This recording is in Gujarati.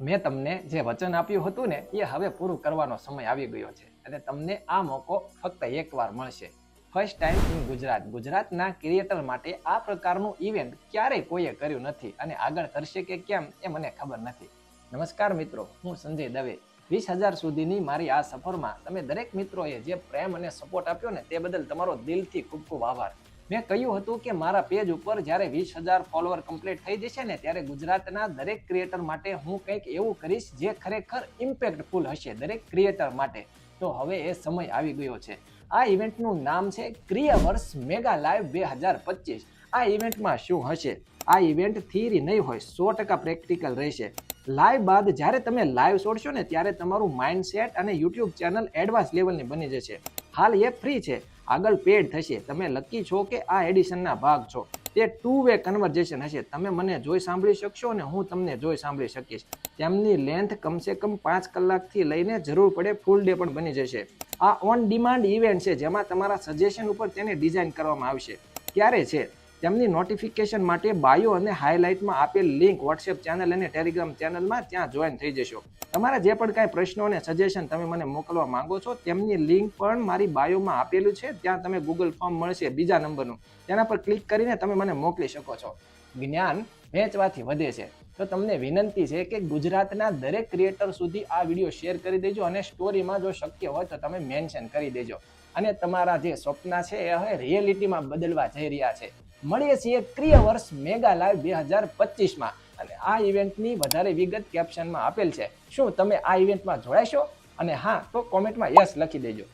મેં તમને જે વચન આપ્યું હતું ને, એ હવે પૂરું કરવાનો સમય આવી ગયો છે. અને તમને આ મોકો ફક્ત એકવાર મળશે. First time in Gujarat. ગુજરાતના ક્રિએટર માટે આ પ્રકારનું ઇવેન્ટ ક્યારેય કોઈએ કર્યું નથી. અને આગળ કરશે કે કેમ, એ મને ખબર નથી. નમસ્કાર મિત્રો, હું સંજય દવે. વીસ હજાર સુધીની મારી આ સફરમાં તમે દરેક મિત્રોએ જે પ્રેમ અને સપોર્ટ આપ્યો ને, તે બદલ તમારો દિલથી ખૂબ ખૂબ આભાર. મેં કહ્યું હતું કે મારા પેજ ઉપર જ્યારે વીસ હજાર ફોલોવર કમ્પ્લીટ થઈ જશે ને, ત્યારે ગુજરાતના દરેક ક્રિએટર માટે હું કંઈક એવું કરીશ જે ખરેખર ઇમ્પેક્ટફુલ હશે દરેક ક્રિએટર માટે. તો હવે એ સમય આવી ગયો છે. આ ઇવેન્ટનું નામ છે ક્રિયાવર્સ મેગા લાઈવ બે હજાર પચીસ. આ ઇવેન્ટમાં શું હશે? આ ઇવેન્ટ થિયરી નહીં હોય, સો ટકા પ્રેક્ટિકલ રહેશે. લાઈવ બાદ જ્યારે તમે લાઈવ છોડશો ને, ત્યારે તમારું માઇન્ડસેટ અને યુટ્યુબ ચેનલ એડવાન્સ લેવલની બની જશે. હાલ એ ફ્રી છે. આગળ પેડ થશે. તમે લકી છો કે આ એડિશનના ભાગ છો. તે ટુ વે કન્વર્ઝેશન હશે. તમે મને જોઈ સાંભળી શકશો અને હું તમને જોઈ સાંભળી શકીશ. તેમની લેન્થ કમસે કમ પાંચ કલાકથી લઈને જરૂર પડે ફૂલ ડે પણ બની જશે. આ ઓન ડિમાન્ડ ઇવેન્ટ છે, જેમાં તમારા સજેશન ઉપર તેને ડિઝાઇન કરવામાં આવશે. ક્યારે છે? તેમની નોટિફિકેશન માટે બાયો અને હાઇલાઇટમાં આપેલ લિંક વોટ્સએપ ચેનલ અને ટેલિગ્રામ ચેનલમાં ત્યાં જોઈન થઈ જશો. તમારા જે પણ કાંઈ પ્રશ્નો અને સજેશન તમે મને મોકલવા માંગો છો, તેમની લિંક પણ મારી બાયોમાં આપેલું છે. ત્યાં તમે ગૂગલ ફોર્મ મળશે બીજા નંબરનું. તેના પર ક્લિક કરીને તમે મને મોકલી શકો છો. જ્ઞાન વેચવાથી વધે છે. તો તમને વિનંતી છે કે ગુજરાતના દરેક ક્રિએટર સુધી આ વીડિયો શેર કરી દેજો અને સ્ટોરીમાં જો શક્ય હોય તો તમે મેન્શન કરી દેજો. અને તમારા જે સ્વપ્ના છે એ હવે રિયેલિટીમાં બદલવા જઈ રહ્યા છે. મળીએ છીએ ક્રિય વર્ષ મેગા લાઈવ બે હજાર પચીસમાં. અને આ ઇવેન્ટની વધારે વિગત કેપ્શનમાં આપેલ છે. શું તમે આ ઇવેન્ટમાં જોડાશો અને હા, તો કોમેન્ટમાં યસ લખી દેજો.